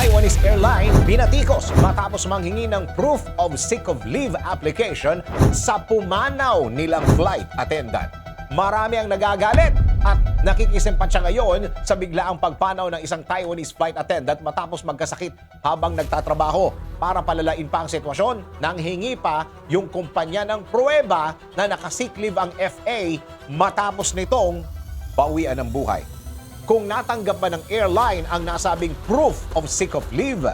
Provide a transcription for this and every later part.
Taiwanese airline binatikos matapos manghingi ng proof of sick of leave application sa pumanaw nilang flight attendant. Marami ang nagagalit at nakikisimpat ngayon sa biglaang pagpanaw ng isang Taiwanese flight attendant matapos magkasakit habang nagtatrabaho. Para palalain pa ang sitwasyon, nang hingi pa yung kumpanya ng pruweba na nakasick leave ang FA matapos nitong bawian ng buhay. Kung natanggap ba ng airline ang nasabing proof of sick of leave,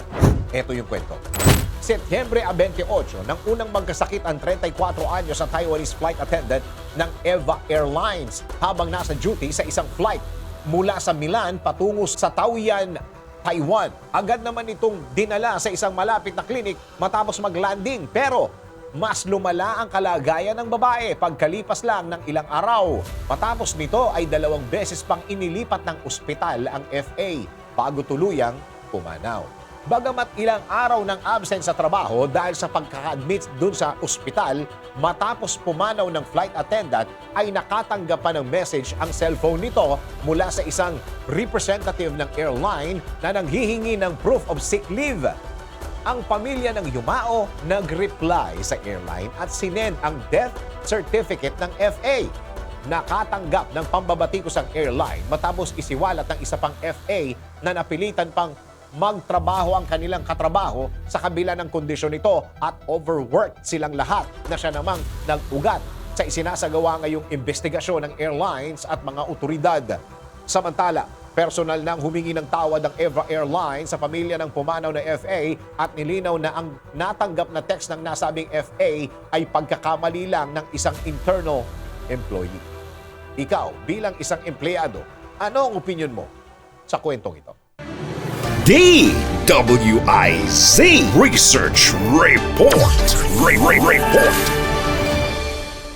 ito yung kwento. Setyembre 28, nang unang magkasakit ang 34 anyo sa Taiwanese flight attendant ng EVA Airlines habang nasa duty sa isang flight mula sa Milan patungo sa Taoyuan, Taiwan. Agad naman itong dinala sa isang malapit na klinik matapos mag-landing pero mas lumala ang kalagayan ng babae pagkalipas lang ng ilang araw. Matapos nito ay dalawang beses pang inilipat ng ospital ang FA bago tuluyang pumanaw. Bagamat ilang araw ng absent sa trabaho dahil sa pagkaka-admit dun sa ospital, matapos pumanaw ng flight attendant ay nakatanggap pa ng message ang cellphone nito mula sa isang representative ng airline na nanghihingi ng proof of sick leave ang pamilya ng Yumao nag-reply sa airline at sinend ang death certificate ng FA. Nakatanggap ng pambabatikos ang airline matapos isiwalat ng isa pang FA na napilitan pang magtrabaho ang kanilang katrabaho sa kabila ng kondisyon nito at overworked silang lahat na siya namang nag-ugat sa isinasagawa ngayong investigasyon ng airlines at mga otoridad. Samantala, personal nang humingi ng tawad ng Evra Airlines sa pamilya ng pumanaw na FA at nilinaw na ang natanggap na text ng nasabing FA ay pagkakamali lang ng isang internal employee. Ikaw, bilang isang empleyado, ano ang opinion mo sa kwentong ito? DWIZ Research Report. Re- Re- Report.